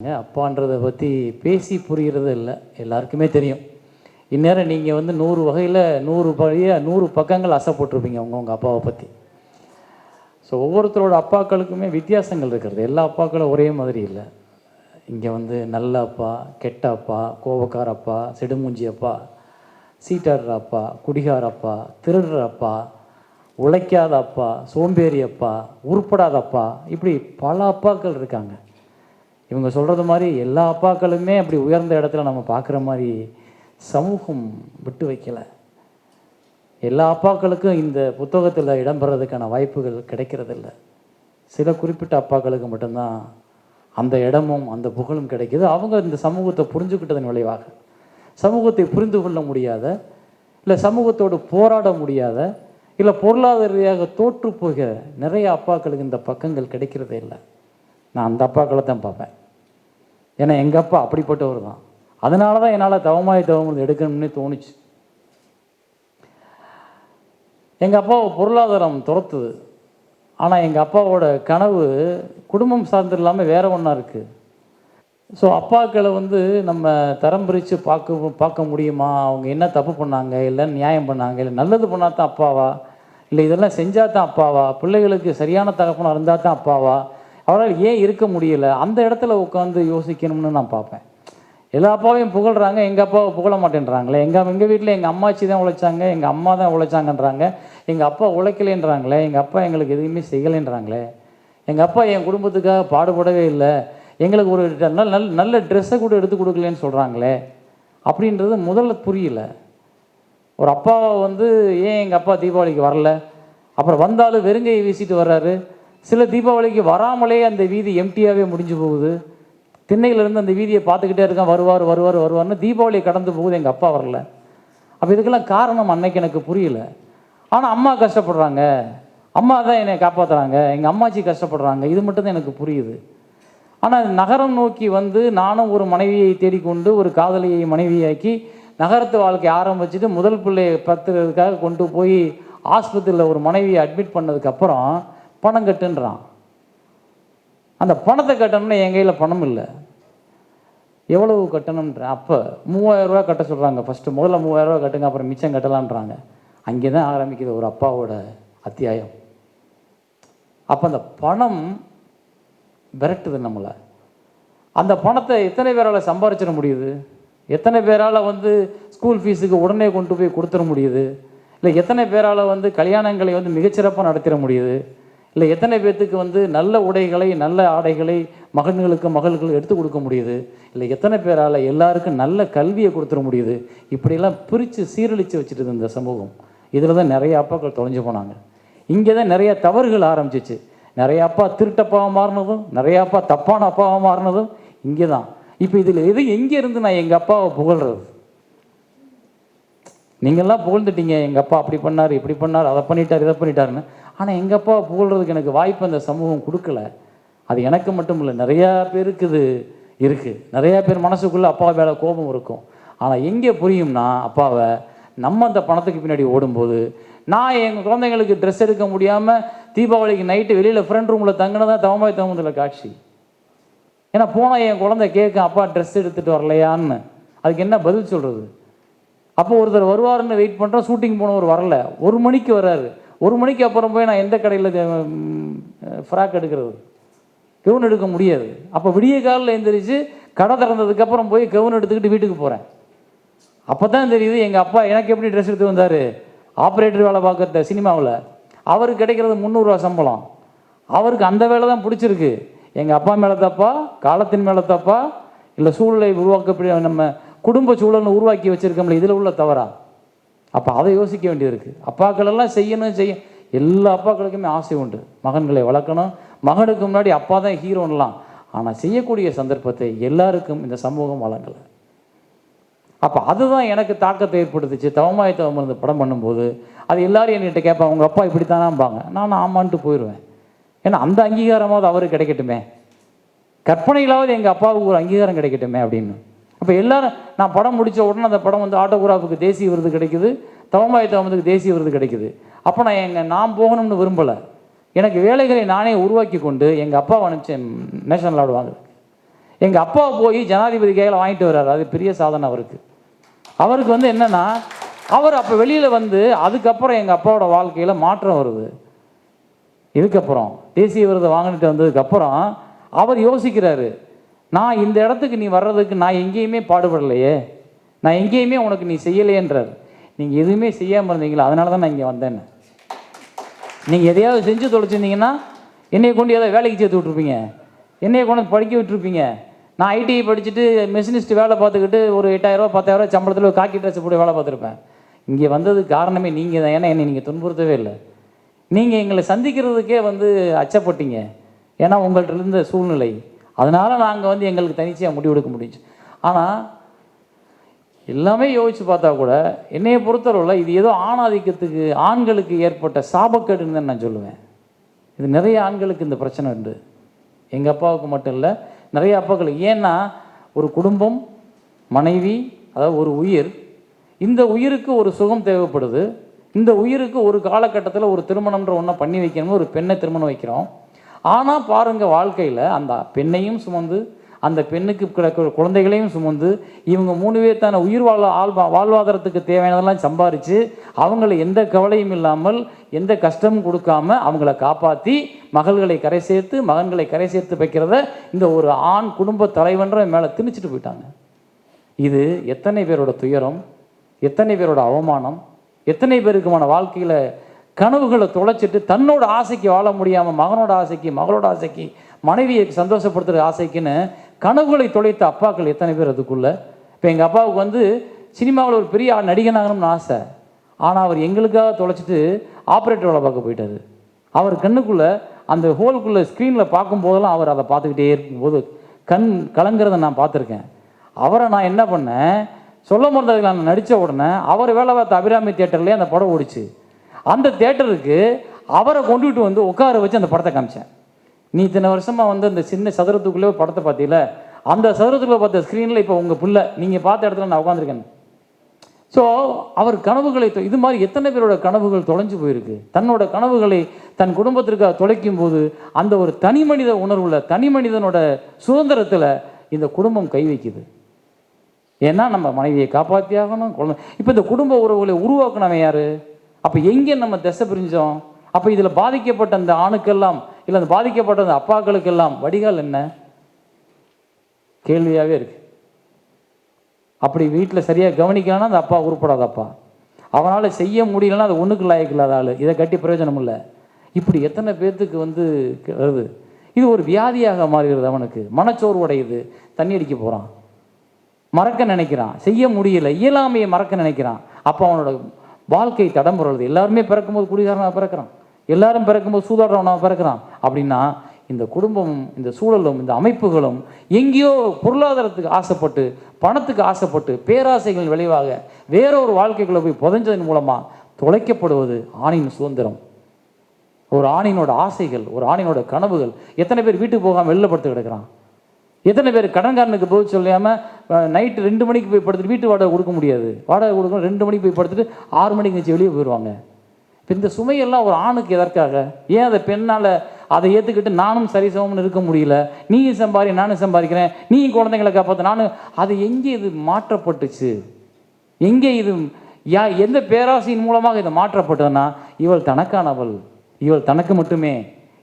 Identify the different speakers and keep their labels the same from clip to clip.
Speaker 1: அப்பான்றதை பற்றி பேசி புரிகிறது இல்லை. எல்லாருக்குமே தெரியும். இந்நேரம் நீங்கள் வந்து நூறு வகையில் நூறு வழியாக நூறு பக்கங்கள் அசைப்பட்டிருப்பீங்க உங்கள் உங்கள் அப்பாவை பற்றி ஸோ ஒவ்வொருத்தரோட அப்பாக்களுக்குமே வித்தியாசங்கள் இருக்கிறது. எல்லா அப்பாக்களும் ஒரே மாதிரி இல்லை. இங்கே வந்து நல்ல அப்பா கெட்ட அப்பா கோபக்கார அப்பா செடுமூஞ்சி அப்பா சீட்டாடுற அப்பா குடிகார அப்பா திருடுற அப்பா உழைக்காத அப்பா சோம்பேறி அப்பா உருப்படாத அப்பா இப்படி பல அப்பாக்கள் இருக்காங்க. இவங்க சொல்கிறது மாதிரி எல்லா அப்பாக்களுமே அப்படி உயர்ந்த இடத்துல நம்ம பார்க்குற மாதிரி சமூகம் விட்டு வைக்கல. எல்லா அப்பாக்களுக்கும் இந்த புத்தகத்தில் இடம்பெறதுக்கான வாய்ப்புகள் கிடைக்கிறதில்ல. சில குறிப்பிட்ட அப்பாக்களுக்கு மட்டும்தான் அந்த இடமும் அந்த புகழும் கிடைக்கிது. அவங்க இந்த சமூகத்தை புரிஞ்சுக்கிட்டதன் விளைவாக. சமூகத்தை புரிந்து கொள்ள முடியாத இல்லை சமூகத்தோடு போராட முடியாத இல்லை பொருளாதார ரீதியாக தோற்று போக நிறைய அப்பாக்களுக்கு இந்த பக்கங்கள் கிடைக்கிறதே இல்லை. நான் அந்த அப்பாக்களை தான் பார்ப்பேன். ஏன்னா எங்கள் அப்பா அப்படிப்பட்டவர் தான். அதனால தான் என்னால் தவமாய் தவம் எடுக்கணும்னு தோணுச்சு. எங்கள் அப்பாவை பொருளாதாரம் துரத்துது. ஆனால் எங்கள் அப்பாவோட கனவு குடும்பம் சார்ந்து இல்லாமல் வேற ஒன்றா இருக்குது ஸோ அப்பாக்களை வந்து நம்ம தரம் பிரித்து பார்க்க பார்க்க முடியுமா? அவங்க என்ன தப்பு பண்ணாங்க? இல்லை நியாயம் பண்ணாங்க? இல்லை நல்லது பண்ணால் தான் அப்பாவா? இல்லை இதெல்லாம் செஞ்சால் தான் அப்பாவா? பிள்ளைகளுக்கு சரியான தகப்பனாக இருந்தால் தான் அப்பாவா? அவரால் ஏன் இருக்க முடியல? அந்த இடத்துல உட்காந்து யோசிக்கணும்னு நான் பார்ப்பேன். எல்லா அப்பாவையும் புகழ்கிறாங்க எங்கள் அப்பாவை புகழ மாட்டேன்றாங்களே. எங்கள் எங்கள் வீட்டில் எங்கள் அம்மாச்சி தான் உழைச்சாங்க எங்கள் அம்மா தான் உழைச்சாங்கன்றாங்க. எங்கள் அப்பா உழைக்கலைன்றாங்களே எங்கள் அப்பா எங்களுக்கு எதுவுமே செய்யலைன்றாங்களே. எங்கள் அப்பா என் குடும்பத்துக்காக பாடுபடவே இல்லை. எங்களுக்கு ஒரு நல்ல நல்ல நல்ல ட்ரெஸ்ஸை கூட எடுத்து கொடுக்கலன்னு சொல்கிறாங்களே அப்படின்றது முதல்ல புரியல. ஒரு அப்பாவை வந்து ஏன் எங்கள் அப்பா தீபாவளிக்கு வரல? அப்புறம் வந்தாலும் வெறுங்கையை வீசிட்டு வர்றாரு. சில தீபாவளிக்கு வராமலே அந்த வீதி எம்டியாகவே முடிஞ்சு போகுது. திண்ணையிலேருந்து அந்த வீதியை பார்த்துக்கிட்டே இருக்கான் வருவார் வருவார் வருவார்னு தீபாவளி கடந்து போகுது எங்கள் அப்பா வரல. அப்போ இதுக்கெல்லாம் காரணம் அன்னைக்கு எனக்கு புரியல. ஆனால் அம்மா கஷ்டப்படுறாங்க. அம்மா தான் என்னை காப்பாற்றுறாங்க எங்கள் அம்மாச்சி கஷ்டப்படுறாங்க. இது மட்டும்தான் எனக்கு புரியுது. ஆனால் நகரம் நோக்கி வந்து நானும் ஒரு மனைவியை தேடிக்கொண்டு ஒரு காதலியை மனைவியாக்கி நகரத்து வாழ்க்கை ஆரம்பிச்சுட்டு முதல் பிள்ளையை பத்துறதுக்காக கொண்டு போய் ஆஸ்பத்திரியில் ஒரு மனைவியை அட்மிட் பண்ணதுக்கப்புறம் பணம் கட்டுன்றான். அந்த பணத்தை கட்டணும்னா என் கையில் பணம் இல்லை. எவ்வளவு கட்டணுன்ற அப்போ மூவாயிரரூவா ரூபா கட்ட சொல்கிறாங்க ஃபஸ்ட்டு முதல்ல மூவாயிரம் ரூபா கட்டுங்க அப்புறம் மிச்சம் கட்டலான்றாங்க. அங்கே தான் ஆரம்பிக்குது ஒரு அப்பாவோட அத்தியாயம். அப்போ அந்த பணம் விரட்டுது நம்மளை. அந்த பணத்தை எத்தனை பேரால் சம்பாரிச்சிட முடியுது? எத்தனை பேரால் வந்து ஸ்கூல் ஃபீஸுக்கு உடனே கொண்டு போய் கொடுத்துட முடியுது? இல்லை எத்தனை பேரால் வந்து கல்யாணங்களை வந்து மிகச்சிறப்பாக நடத்திட முடியுது? இல்லை எத்தனை பேர்த்துக்கு வந்து நல்ல உடைகளை நல்ல ஆடைகளை மகன்களுக்கு மகள்களுக்கு எடுத்து கொடுக்க முடியுது? இல்லை எத்தனை பேரால் எல்லாருக்கும் நல்ல கல்வியை கொடுத்துட முடியுது? இப்படியெல்லாம் பிரித்து சீரழித்து வச்சுட்டு இந்த சமூகம். இதில் தான் நிறைய அப்பாக்கள் தொலைஞ்சு போனாங்க. இங்கே தான் நிறைய தவறுகள் ஆரம்பிச்சிச்சு. நிறைய அப்பா திருட்டப்பாவாக மாறினதும் நிறைய அப்பா தப்பான அப்பாவாக மாறினதும் இங்கே தான். இப்போ இதில் எது எங்கே இருந்து நான் எங்கள் அப்பாவை புகழ்றது? நீங்கள்லாம் புகழ்ந்துட்டீங்க. எங்கள் அப்பா அப்படி பண்ணார் இப்படி பண்ணார் அதை பண்ணிட்டார் இதை பண்ணிட்டாருன்னு ஆனால் எங்கள் அப்பாவை புகழ்றதுக்கு எனக்கு வாய்ப்பு அந்த சமூகம் கொடுக்கல? அது எனக்கு மட்டும் இல்லை நிறையா பேருக்கு இது இருக்குது நிறையா பேர் மனசுக்குள்ளே அப்பா மேலே கோபம் இருக்கும். ஆனால் எங்கே புரியும்னா அப்பாவை நம்ம அந்த பணத்துக்கு பின்னாடி ஓடும்போது நான் எங்கள் குழந்தைங்களுக்கு ட்ரெஸ் எடுக்க முடியாமல் தீபாவளிக்கு நைட்டு வெளியில் ஃப்ரெண்ட் ரூமில் தங்கினதா தவமாய் தகுந்ததில் காட்சி. ஏன்னா போனால் என் குழந்தை கேட்கும் அப்பா ட்ரெஸ் எடுத்துகிட்டு வரலையான்னு. அதுக்கு என்ன பதில் சொல்கிறது அப்போ ஒருத்தர் வருவாருன்னு வெயிட் பண்ணுறோம் ஷூட்டிங் போனவர் வரல. ஒரு மணிக்கு வர்றாரு. ஒரு மணிக்கு அப்புறம் போய் நான் எந்த கடையில் ஃப்ராக் எடுக்கிறது? கவுன் எடுக்க முடியாது. அப்போ விடிய காலில் எந்திரிச்சு கடை திறந்ததுக்கப்புறம் போய் கவுன் எடுத்துக்கிட்டு வீட்டுக்கு போகிறேன் அப்போ தான் தெரியுது எங்கள் அப்பா எனக்கு எப்படி ட்ரெஸ் எடுத்து வந்தார்? ஆப்ரேட்டர் வேலை பார்க்குற சினிமாவில். அவருக்கு கிடைக்கிறது முந்நூறுரூவா சம்பளம். அவருக்கு அந்த வேலை தான் பிடிச்சிருக்கு. எங்கள் அப்பா மேலே தப்பா? காலத்தின் மேலே தப்பா? இல்லை சூழலை உருவாக்க நம்ம குடும்ப சூழல்னு உருவாக்கி வச்சுருக்கோம்ல இதில் உள்ள தவறா? அப்போ அதை யோசிக்க வேண்டியது இருக்குது அப்பாக்களெல்லாம் செய்யணும் செய்ய எல்லா அப்பாக்களுக்குமே ஆசை உண்டு. மகன்களை வளர்க்கணும். மகனுக்கு முன்னாடி அப்பா தான் ஹீரோன்லாம் ஆனால் செய்யக்கூடிய சந்தர்ப்பத்தை எல்லாருக்கும் இந்த சமூகம் வழங்கலை. அப்போ அதுதான் எனக்கு தாக்கத்தை ஏற்படுத்துச்சு. தவமாய் தவம் இருந்து படம் பண்ணும்போது அது எல்லாரும் என்கிட்ட கேட்பாங்க உங்கள் அப்பா இப்படி தானாம்பாங்க நான் ஆமான்ட்டு போயிடுவேன் ஏன்னா அந்த அங்கீகாரமாவது அவருக்கு கிடைக்கட்டுமே. கற்பனையிலாவது எங்கள் அப்பாவுக்கு ஒரு அங்கீகாரம் கிடைக்கட்டுமே அப்படின்னு. அப்போ எல்லாரும் நான் படம் முடித்த உடனே அந்த படம் வந்து ஆட்டோகிராஃபுக்கு தேசிய விருது கிடைக்குது தவம்பாய் தவமத்துக்கு தேசிய விருது கிடைக்குது. அப்போ நான் எங்கள் நான் போகணும்னு விரும்பலை. எனக்கு வேலைகளை நானே உருவாக்கி கொண்டு எங்கள் அப்பாவை அனுப்பிச்சேன் நேஷனல் அவார்டு வாங்குறதுக்கு எங்கள் அப்பா போய் ஜனாதிபதி கையில் வாங்கிட்டு வர்றாரு. அது பெரிய சாதனை அவருக்கு. அவருக்கு வந்து என்னென்னா அவர் அப்போ வெளியில் வந்து அதுக்கப்புறம் எங்கள் அப்பாவோட வாழ்க்கையில் மாற்றம் வருது. இதுக்கப்புறம் தேசிய விருதை வாங்கிட்டு வந்ததுக்கப்புறம் அவர் யோசிக்கிறாரு நான் இந்த இடத்துக்கு நீ வர்றதுக்கு நான் எங்கேயுமே பாடுபடலையே. நான் எங்கேயுமே உனக்கு நீ செய்யலையேன்றார். நீங்கள் எதுவுமே செய்யாமல் இருந்தீங்களா? அதனால தான் நான் இங்கே வந்தேன்னு. நீங்கள் எதையாவது செஞ்சு தொலைச்சிருந்தீங்கன்னா என்னையை கொண்டு ஏதாவது வேலைக்கு சேர்த்து விட்ருப்பீங்க என்னையை கொண்டு வந்து படிக்க விட்டுருப்பீங்க. நான் ஐடிஐ படிச்சுட்டு மெஷினிஸ்ட் வேலை பார்த்துக்கிட்டு ஒரு எட்டாயிரரூவா பத்தாயிரரூவா சம்பளத்தில் ஒரு காக்கி ட்ரெஸ் போட்டு வேலை பார்த்துருப்பேன். இங்கே வந்ததுக்கு காரணமே நீங்கள் தான். ஏன்னா என்னை நீங்கள் துன்புறுத்தவே இல்லை. நீங்கள் எங்களை சந்திக்கிறதுக்கே வந்து அச்சப்பட்டீங்க. ஏன்னா உங்கள்கிட்ட இருந்த சூழ்நிலை. அதனால் நாங்கள் வந்து எங்களுக்கு தனிச்சையாக முடிவெடுக்க முடிஞ்சு. ஆனால் எல்லாமே யோசித்து பார்த்தா கூட என்னையை பொறுத்தளவில் இது ஏதோ ஆணாதிக்கத்துக்கு ஆண்களுக்கு ஏற்பட்ட சாபக்கேடுன்னு தான் நான் சொல்லுவேன். இது நிறைய ஆண்களுக்கு இந்த பிரச்சனை உண்டு. எங்கள் அப்பாவுக்கு மட்டும் இல்லை நிறைய அப்பாக்களுக்கு ஏன்னா ஒரு குடும்பம் மனைவி அதாவது ஒரு உயிர் இந்த உயிருக்கு ஒரு சுகம் தேவைப்படுது. இந்த உயிருக்கு ஒரு காலகட்டத்தில் ஒரு திருமணம்ன்ற ஒன்றை பண்ணி வைக்கணும் ஒரு பெண்ணை திருமணம் வைக்கிறோம். ஆனால் பாருங்கள் வாழ்க்கையில் அந்த பெண்ணையும் சுமந்து அந்த பெண்ணுக்கு கிடக்கிற குழந்தைகளையும் சுமந்து இவங்க மூணு பேர் தானே உயிர் வாழ் ஆழ்வா வாழ்வாதாரத்துக்கு தேவையானதெல்லாம் சம்பாரித்து அவங்கள எந்த கவலையும் இல்லாமல் எந்த கஷ்டமும் கொடுக்காம அவங்கள காப்பாற்றி மகள்களை கரை சேர்த்து மகன்களை கரை சேர்த்து வைக்கிறத இந்த ஒரு ஆண் குடும்ப தலைவன்ற மேலே திணிச்சிட்டு போயிட்டாங்க. இது எத்தனை பேரோட துயரம் எத்தனை பேரோட அவமானம் எத்தனை பேருக்குமான வாழ்க்கையில் கனவுகளை தொலைச்சிட்டு தன்னோட ஆசைக்கு வாழ முடியாமல் மகனோட ஆசைக்கு மகளோட ஆசைக்கு மனைவியை சந்தோஷப்படுத்துகிற ஆசைக்குன்னு கனவுகளை தொலைத்த அப்பாக்கள் எத்தனை பேர் அதுக்குள்ள? இப்போ எங்கள் அப்பாவுக்கு வந்து சினிமாவில் ஒரு பெரிய ஆள் நடிகனாகணும்னு ஆசை. ஆனால் அவர் எங்களுக்காக தொலைச்சிட்டு ஆப்ரேட்டர் வேலை பார்க்க போயிட்டாரு. அவர் கண்ணுக்குள்ளே அந்த ஹோலுக்குள்ளே ஸ்க்ரீனில் பார்க்கும்போதெல்லாம் அவர் அதை பார்த்துக்கிட்டே இருக்கும்போது கண் கலங்கிறத நான் பார்த்துருக்கேன். அவரை நான் என்ன பண்ணேன்? சொல்ல மறந்ததுக்கு நான் நடித்த உடனே அவர் வேலை பார்த்த அபிராமி தேட்டர்லேயே அந்த படம் ஓடிச்சு. அந்த தேட்டருக்கு அவரை கொண்டுகிட்டு வந்து உட்கார வச்சு அந்த படத்தை காமிச்சேன். நீ இத்தனை வருஷமாக வந்து அந்த சின்ன சதுரத்துக்குள்ளே படத்தை பார்த்தீல? அந்த சதுரத்துக்குள்ளே பார்த்த ஸ்க்ரீனில் இப்போ உங்கள் பிள்ளை நீங்கள் பார்த்த இடத்துல நான் உட்காந்துருக்கேன் ஸோ அவர் கனவுகளை தொ- இது மாதிரி எத்தனை பேரோட கனவுகள் தொலைஞ்சு போயிருக்கு? தன்னோட கனவுகளை தன் குடும்பத்திற்காக தொலைக்கும் போது அந்த ஒரு தனி மனித உணர்வுல தனி மனிதனோட சுதந்திரத்தில் இந்த குடும்பம் கை வைக்குது. ஏன்னா நம்ம மனைவியை காப்பாற்றி ஆகணும் குழந்தை இப்போ இந்த குடும்ப உறவுகளை உருவாக்கினவன் யாரு? அப்போ எங்கே நம்ம திசை பிரிஞ்சோம்? அப்போ இதில் பாதிக்கப்பட்ட அந்த ஆணுக்கெல்லாம் இல்லை அந்த பாதிக்கப்பட்ட அந்த அப்பாக்களுக்கெல்லாம் வடிகால் என்ன? கேள்வியாகவே இருக்கு. அப்படி வீட்டில் சரியாக கவனிக்கலன்னா அந்த அப்பா உருப்படாத அப்பா அவனால் செய்ய முடியலன்னா அது ஒன்றுக்கு லாயக்கு இல்லாத ஆள். இதை கட்டி பிரயோஜனம் இல்லை. இப்படி எத்தனை பேர்த்துக்கு வந்து வருது? இது ஒரு வியாதியாக மாறுகிறது அவனுக்கு. மனச்சோர்வு உடையுது தண்ணி அடிக்க போகிறான் மறக்க நினைக்கிறான். செய்ய முடியல. இயலாமையை மறக்க நினைக்கிறான். அப்போ அவனோட வாழ்க்கை தடம் புரளுது எல்லாருமே பிறக்கும்போது குடிகாரனாக பிறக்கிறான். எல்லாரும் பிறக்கும்போது சூதாடுறவனாக பிறக்கிறான். அப்படின்னா இந்த குடும்பமும் இந்த சூழலும் இந்த அமைப்புகளும் எங்கேயோ பொருளாதாரத்துக்கு ஆசைப்பட்டு பணத்துக்கு ஆசைப்பட்டு பேராசைகளின் விளைவாக வேற ஒரு வாழ்க்கைக்குள்ளே போய் புதைஞ்சதன் மூலமாக தொலைக்கப்படுவது ஆணின் சுதந்திரம். ஒரு ஆணினோட ஆசைகள் ஒரு ஆணினோட கனவுகள் எத்தனை பேர் வீட்டுக்கு போகாமல் வெளில படுத்து கிடக்குறான்? எத்தனை பேர் கடன்காரனுக்கு பதில் சொல்லாமல் நைட்டு ரெண்டு மணிக்கு போய் படுத்துட்டு வீட்டு வாடகை கொடுக்க முடியாது. வாடகை கொடுக்கணும் ரெண்டு மணிக்கு போய் படுத்துட்டு ஆறு மணிக்கு வச்சு வெளியே போயிடுவாங்க இப்போ இந்த சுமையெல்லாம் ஒரு ஆணுக்கு எதற்காக? ஏன் அதை பெண்ணால் அதை ஏற்றுக்கிட்டு நானும் சரிசமம்னு இருக்க முடியல? நீயும் சம்பாரி நானும் சம்பாதிக்கிறேன். நீ குழந்தைங்களை காப்பாற்ற நானும் அது எங்கே இது மாற்றப்பட்டுச்சு? எங்கே இது யா எந்த பேராசையின் மூலமாக இது மாற்றப்பட்டதுன்னா இவள் தனக்கானவள். இவள் தனக்கு மட்டுமே.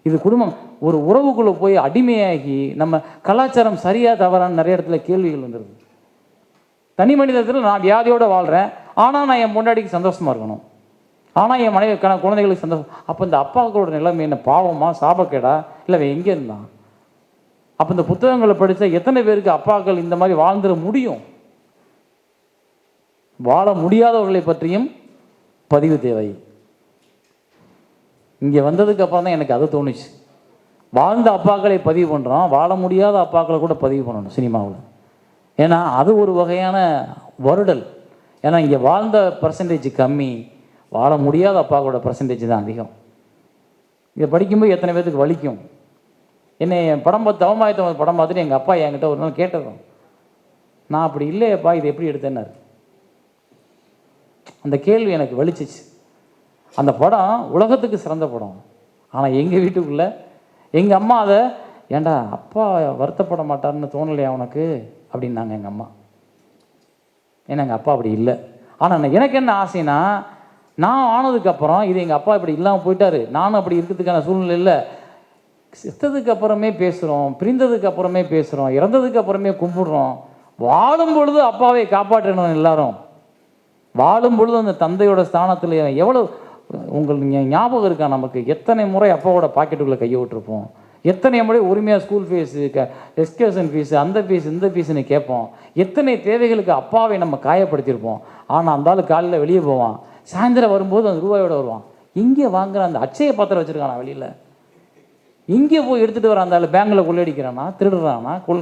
Speaker 1: இது குடும்பம். ஒரு உறவுக்குள்ளே போய் அடிமையாகி நம்ம கலாச்சாரம் சரியாக தவறான்னு நிறைய இடத்துல கேள்விகள் வந்துடுது தனி மனிதத்தில் நான் வியாதியோடு வாழ்கிறேன் ஆனால் நான் என் முன்னாடிக்கு சந்தோஷமாக இருக்கணும். ஆனால் என் மனைவி குழந்தைகளுக்கு சந்தோஷம். அப்போ இந்த அப்பாக்களோட நிலைமை என்ன? பாவமா? சாபக்கேடா? இல்லை அவன் எங்கே இருந்தான்? அப்போ இந்த புத்தகங்களை படித்தா எத்தனை பேருக்கு அப்பாக்கள் இந்த மாதிரி வாழ்ந்துட முடியும்? வாழ முடியாதவர்களை பற்றியும் பதிவு தேவை. இங்கே வந்ததுக்கு அப்புறம் தான் எனக்கு அது தோணுச்சு. வாழ்ந்த அப்பாக்களை பதிவு பண்ணுறோம் வாழ முடியாத அப்பாக்களை கூட பதிவு பண்ணணும் சினிமாவில். ஏன்னா அது ஒரு வகையான வருடல். ஏன்னா இங்கே வாழ்ந்த பர்சன்டேஜ் கம்மி. வாழ முடியாத அப்பாக்களோட பர்சன்டேஜ் தான் அதிகம். இதை படிக்கும்போது எத்தனை பேர்த்துக்கு வலிக்கும்? என்னை என் படம் பார்த்து தவமாயத்த படம் பார்த்துட்டு எங்கள் அப்பா என்கிட்ட ஒரு நாள் கேட்டதும் நான் அப்படி இல்லையப்பா இது எப்படி எடுத்தேன்னாரு? அந்த கேள்வி எனக்கு வலிச்சிச்சு. அந்த படம் உலகத்துக்கு சிறந்த படம். ஆனால் எங்கள் வீட்டுக்குள்ளே எங்கள் அம்மா அதை ஏண்டா அப்பா வருத்தப்பட மாட்டாருன்னு தோணலையா உனக்கு? அப்படின்னாங்க எங்கள் அம்மா. ஏன்னா எங்கள் அப்பா அப்படி இல்லை. ஆனால் எனக்கு என்ன ஆசைனா நான் ஆனதுக்கப்புறம் இது எங்கள் அப்பா இப்படி இல்லாமல் போயிட்டாரு. நானும் அப்படி இருக்கிறதுக்கான சூழ்நிலை இல்லை. செத்ததுக்கு அப்புறமே பேசுகிறோம் பிரிந்ததுக்கு அப்புறமே பேசுகிறோம் இறந்ததுக்கு அப்புறமே கும்பிடுறோம். வாழும் பொழுது அப்பாவை காப்பாற்றணும் எல்லாரும். வாழும் பொழுது அந்த தந்தையோட ஸ்தானத்தில் எவ்வளோ உங்களுக்கு ஞாபகம் இருக்கா நமக்கு? எத்தனை முறை அப்பாவோட பாக்கெட்டுக்குள்ளே கையை விட்டுருப்போம்? எத்தனை முறை உரிமையாக ஸ்கூல் ஃபீஸு க எஸ்கேஷன் ஃபீஸு அந்த ஃபீஸ் இந்த ஃபீஸுன்னு கேட்போம். எத்தனை தேவைகளுக்கு அப்பாவை நம்ம காயப்படுத்தியிருப்போம்? ஆனால் அந்த ஆள் காலையில் வெளியே போவான். சாயந்தரம் வரும்போது அந்த ரூபாயோட வருவான். இங்கே வாங்குற அந்த அச்சய பாத்திரம் வச்சுருக்கானா வெளியில்? இங்கே போய் எடுத்துகிட்டு வர அந்த ஆள் பேங்கில் கொள்ளடிக்கிறானா திருடுறானா கொள்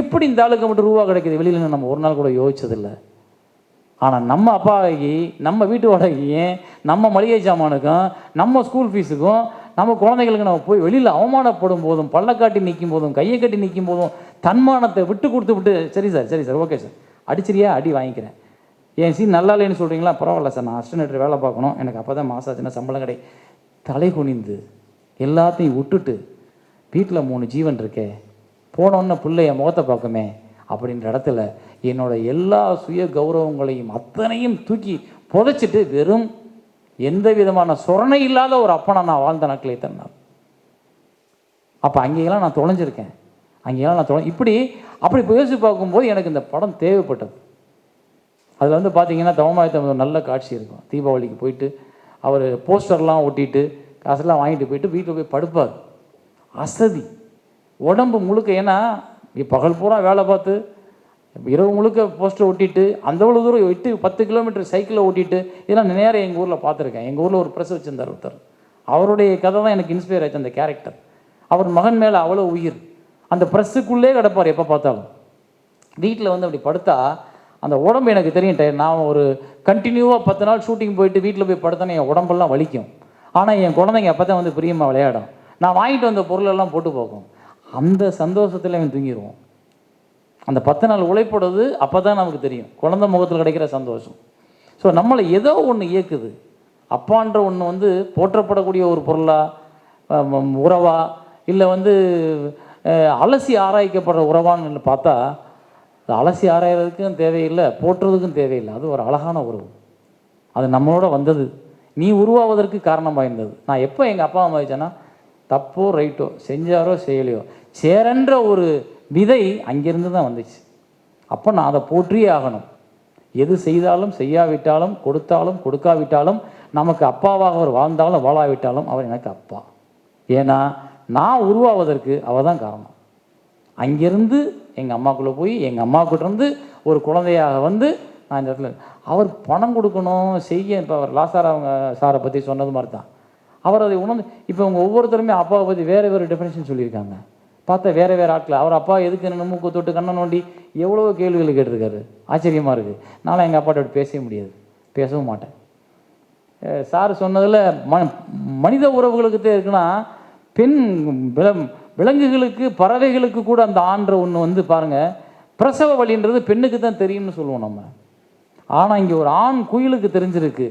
Speaker 1: எப்படி இந்த ஆளுக்கு மட்டும் ரூபா கிடைக்கிது வெளியில் நம்ம ஒரு நாள் கூட யோசிச்சதில்லை. ஆனால் நம்ம அப்பாவைக்கு நம்ம வீட்டு வாடகையும் நம்ம மளிகை சாமானுக்கும் நம்ம ஸ்கூல் ஃபீஸுக்கும் நம்ம குழந்தைகளுக்கு நம்ம போய் வெளியில் அவமானப்படும் போதும் பள்ளக்காட்டி நிற்கும் போதும் கையை கட்டி நிற்கும் போதும் தன்மானத்தை விட்டு கொடுத்து விட்டு சரி சார் சரி சார் ஓகே சார் அடிச்சிரியா அடி வாங்கிக்கிறேன். என் சீன் நல்லா இல்லைன்னு சொல்கிறீங்களா பரவாயில்ல சார் நான் அஸ்டனேட்டர் வேலை பார்க்கணும். எனக்கு அப்போ தான் மாதம் ஆச்சுன்னா சம்பளம் கடை தலை குனிந்து எல்லாத்தையும் விட்டுட்டு வீட்டில் மூணு ஜீவன் இருக்கே போனோன்னு பிள்ளைய முகத்தை பார்க்குமே அப்படின்ற இடத்துல என்னோட எல்லா சுய கௌரவங்களையும் அத்தனையும் தூக்கி புதைச்சிட்டு வெறும் எந்த விதமான சொரணை இல்லாத ஒரு அப்பனை நான் வாழ்ந்த நாட்களே தன்னார் அப்போ அங்கேயெல்லாம் நான் தொலைஞ்சிருக்கேன். அங்கேயெல்லாம் நான் தொலை இப்படி அப்படி பேசி பார்க்கும்போது எனக்கு இந்த படம் தேவைப்பட்டது. அதில் வந்து பார்த்தீங்கன்னா தவமாயத்தம் நல்ல காட்சி இருக்கும். தீபாவளிக்கு போயிட்டு அவர் போஸ்டர்லாம் ஒட்டிட்டு காசெல்லாம் வாங்கிட்டு போயிட்டு வீட்டில் போய் படுப்பார். அசதி. உடம்பு முழுக்க ஏன்னா இப்ப பகல் பூரா வேலை பார்த்து இரவு முழுக்க போஸ்டர் ஒட்டிட்டு அந்த அவ்வளோ தூரம் எட்டு பத்து கிலோமீட்டர் சைக்கிளில் ஓட்டிட்டு இதெல்லாம் நேரம் எங்கள் ஊரில் பார்த்துருக்கேன். எங்கள் ஊரில் ஒரு ப்ரெஸ் வச்சிருந்தார் ஒருத்தர். அவருடைய கதை தான் எனக்கு இன்ஸ்பயர் ஆச்சு அந்த கேரக்டர் அவர் மகன் மேலே அவ்வளோ உயிர். அந்த ப்ரெஸ்ஸுக்குள்ளே கிடப்பார் எப்போ பார்த்தாலும். வீட்டில் வந்து அப்படி படுத்தா அந்த உடம்பு எனக்கு தெரியும் நான் ஒரு கண்டினியூவாக பத்து நாள் ஷூட்டிங் போயிட்டு வீட்டில் போய் படுத்தேன்னா என் உடம்பெல்லாம் வலிக்கும். ஆனால் என் குழந்தைங்க அப்போ தான் வந்து பிரியமாக விளையாடும். நான் வாங்கிட்டு வந்த பொருளெல்லாம் போட்டு போகும் அந்த சந்தோஷத்தில் அவன் தூங்கிடுவோம் அந்த பத்து நாள் உழைப்படுது அப்போ தான் நமக்கு தெரியும். குழந்தை முகத்தில் கிடைக்கிற சந்தோஷம். ஸோ நம்மளை ஏதோ ஒன்று இயக்குது. அப்பான்ற ஒன்று வந்து போற்றப்படக்கூடிய ஒரு பொருளாக உறவா இல்லை வந்து அலசி ஆராய்க்கப்படுற உறவான்னு பார்த்தா அது அலசி ஆராயறதுக்கும் தேவையில்லை போற்றுறதுக்கும் தேவையில்லை. அது ஒரு அழகான உறவு. அது நம்மளோட வந்தது. நீ உருவாவதற்கு காரணமாக இருந்தது நான் எப்போ எங்கள் அப்பா அம்மா வச்சேன்னா தப்போ ரைட்டோ செஞ்சாரோ செய்யலையோ. சேரன்ற ஒரு விதை அங்கிருந்து தான் வந்துச்சு. அப்போ நான் அதை போற்றியே ஆகணும். எது செய்தாலும் செய்யாவிட்டாலும் கொடுத்தாலும் கொடுக்காவிட்டாலும் நமக்கு அப்பாவாக அவர் வாழ்ந்தாலும் வாழாவிட்டாலும் அவர் எனக்கு அப்பா. ஏன்னா நான் உருவாவதற்கு அவர் தான் காரணம். அங்கிருந்து எங்கள் அம்மாக்குள்ளே போய் எங்கள் அம்மா இருந்து ஒரு குழந்தையாக வந்து நான் இந்த இடத்துல அவர் பணம் கொடுக்கணும் செய்ய இப்போ அவர் லாசார் அவங்க சாரை பற்றி சொன்னது மாதிரி தான் அவர் அதை உணர்ந்து இப்போ அவங்க ஒவ்வொருத்தருமே அப்பாவை பற்றி வேறு வேறு டெஃபினேஷன் சொல்லியிருக்காங்க. பார்த்தா வேறு வேறு ஆட்கள். அவர் அப்பா எதுக்கு என்ன மூக்கு தொட்டு கண்ணை நோண்டி எவ்வளவோ கேள்விகள் கேட்டிருக்காரு. ஆச்சரியமாக இருக்குது நானும் எங்கள் அப்பாட்ட பேசவே முடியாது. பேசவும் மாட்டேன். சார் சொன்னதில் ம மனித உறவுகளுக்கு தான் இருக்குன்னா பெண் வில விலங்குகளுக்கு பறவைகளுக்கு கூட அந்த ஆன்ற ஒன்று வந்து பாருங்க பிரசவ வழின்றது பெண்ணுக்கு தான் தெரியும்னு சொல்லுவோம் நம்ம. ஆனால் இங்கே ஒரு ஆண் குயிலுக்கு தெரிஞ்சிருக்கு.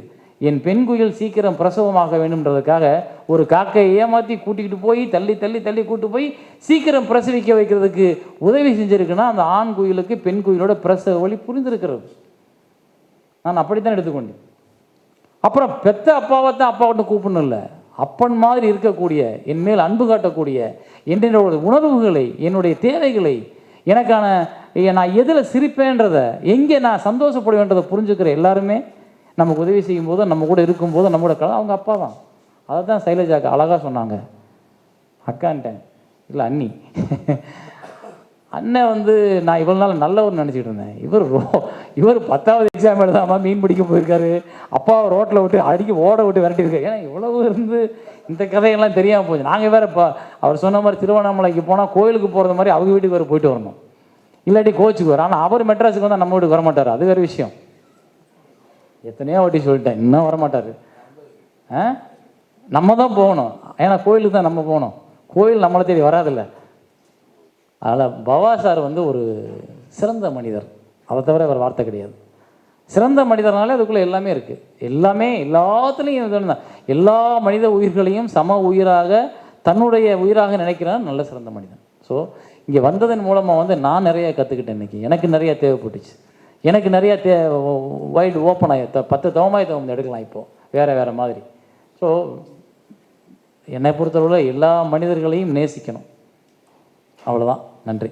Speaker 1: என் பெண் குயில் சீக்கிரம் பிரசவமாக வேண்டும்ன்றதுக்காக ஒரு காக்கையை ஏமாற்றி கூட்டிக்கிட்டு போய் தள்ளி தள்ளி தள்ளி கூட்டு போய் சீக்கிரம் பிரசவிக்க வைக்கிறதுக்கு உதவி செஞ்சுருக்குன்னா அந்த ஆண் குயிலுக்கு பெண் குயிலோட பிரசவ வழி புரிந்திருக்கிறது. நான் அப்படித்தான் எடுத்துக்கொண்டேன். அப்புறம் பெத்த அப்பாவை தான் அப்பாவிட்ட கூப்பிடணும் இல்லை. அப்பன் மாதிரி இருக்கக்கூடிய என் மேல் அன்பு காட்டக்கூடிய என்னுடைய உணர்வுகளை என்னுடைய தேவைகளை எனக்கான நான் எதில் சிரிப்பேன்றதை எங்கே நான் சந்தோஷப்படுவேன்றதை புரிஞ்சுக்கிற எல்லாருமே நமக்கு உதவி செய்யும் போதும் நம்ம கூட இருக்கும்போது நம்மளோட கலை அவங்க அப்பா தான். அதை தான் சைலஜாக்கு அழகாக சொன்னாங்க. அக்கான்ட்டேன் இல்லை அண்ணி. அண்ணன் வந்து நான் இவ்வளோ நாள் நல்லவர் நினச்சிட்டு இருந்தேன். இவர் ரோ இவர் பத்தாவது எக்ஸாம் எழுதாம மீன் பிடிக்க போயிருக்காரு. அப்பாவை ரோட்டில் விட்டு அடிக்க ஓட விட்டு விரட்டியிருக்காரு ஏன்னா இவ்வளவு இருந்து இந்த கதையெல்லாம் தெரியாமல் போச்சு. நாங்கள் வேறு இப்போ அவர் சொன்ன மாதிரி திருவண்ணாமலைக்கு போனால் கோயிலுக்கு போகிறது மாதிரி அவங்க வீட்டுக்கு வேறு போயிட்டு வரணும். இல்லாட்டி கோச்சுக்கு வரும் ஆனால் அவர் மெட்ராஸுக்கு வந்தால் நம்ம வீட்டுக்கு வர மாட்டார் அது வேறு விஷயம். எத்தனையோ வாட்டி சொல்லிட்டேன் இன்னும் வரமாட்டார். ஆ? நம்ம தான் போகணும். ஏன்னா கோயிலுக்கு தான் நம்ம போகணும். கோயில் நம்மளை தேடி வராதில்ல. அதில் பவா சார் வந்து ஒரு சிறந்த மனிதர். அதை தவிர வேறு வார்த்தை கிடையாது. சிறந்த மனிதர்னாலே அதுக்குள்ளே எல்லாமே இருக்குது எல்லாமே எல்லாத்துலேயும் தான் எல்லா மனித உயிர்களையும் சம உயிராக தன்னுடைய உயிராக நினைக்கிறான் நல்ல சிறந்த மனிதன். ஸோ இங்கே வந்ததன் மூலமாக வந்து நான் நிறைய கற்றுக்கிட்டேன் இன்னைக்கு. எனக்கு நிறைய தேவைப்பட்டுச்சு. எனக்கு நிறைய தே வைடு ஓப்பன் ஆகி பத்து தவமாயத்தை வந்து எடுக்கலாம் இப்போது வேறு வேறு மாதிரி. ஸோ என்னை பொறுத்தளவில் எல்லா மனிதர்களையும் நேசிக்கணும். அவ்வளோதான் நன்றி.